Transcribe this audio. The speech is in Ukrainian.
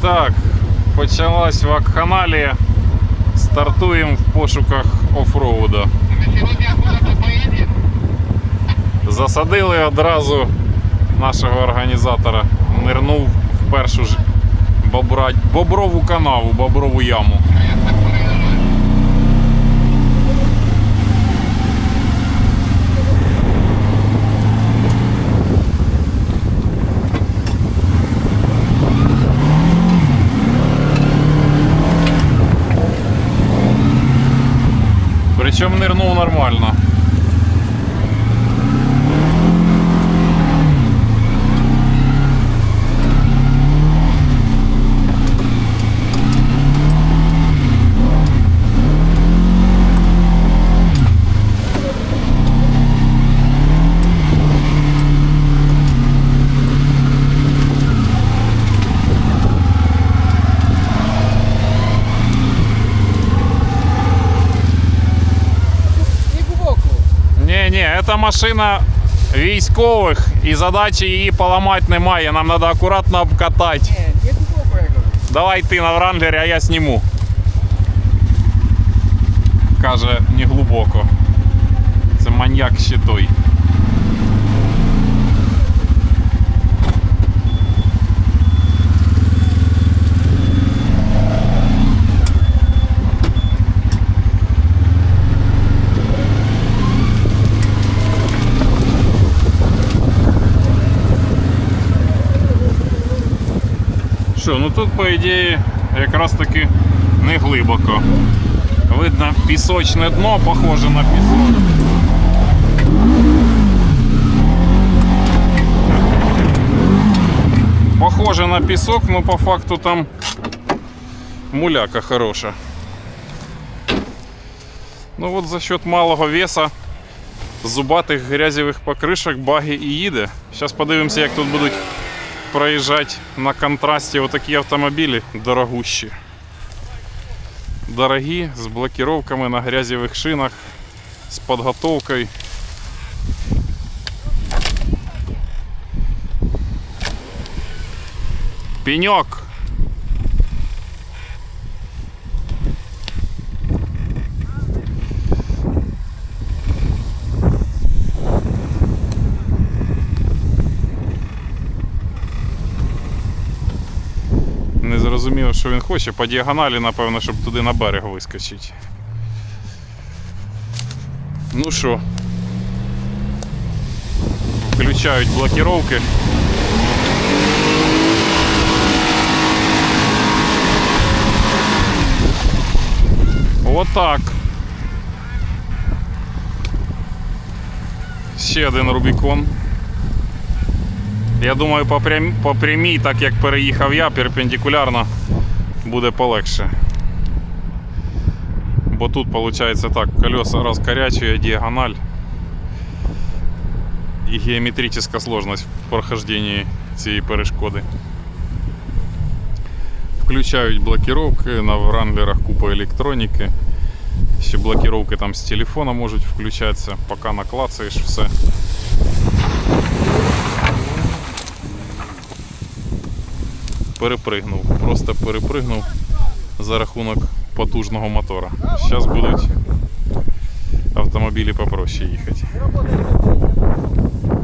Так, почалась вакханалія. Стартуємо в пошуках офроуда. Засадили одразу нашого організатора. Нирнув в першу ж боброву канаву, боброву яму. Причому нирнув нормально. Не глубоко. Не-не, машина військових і задачі її поламати немає. Нам треба акуратно обкатати. Давай ти на вранглері, а я сніму. Каже, не глибоко. Це маньяк ще той. Що, ну тут, по ідеї, якраз таки не глибоко. Видно пісочне дно, похоже на пісок. Похоже на пісок, но по факту там муляка хороша. Ну от за счет малого веса, зубатих грязевих покришок баги і їде. Зараз подивимося, як тут будуть проїжджати на контрасті отакі автомобілі дорогущі. Дорогі, з блокировками на грязевих шинах, з підготовкою. Пенек. Не зрозуміло, що він хоче. По діагоналі, напевно, щоб туди на берег вискочити. Ну що, включають блокировки. Отак. Ще один Рубікон. Я думаю, по, прям... по прямій, так як переїхав я, перпендикулярно буде полегше. Бо тут виходить так, колеса розкорячує діагональ і геометрична сложність в прохожденні цієї перешкоди. Включають блокировки, на вранглерах купа електроніки. Ще блокировки там з телефона можуть включатися, поки наклацаєш все. Перепригнув. Просто перепригнув за рахунок потужного мотора. Зараз будуть автомобілі попроще їхати.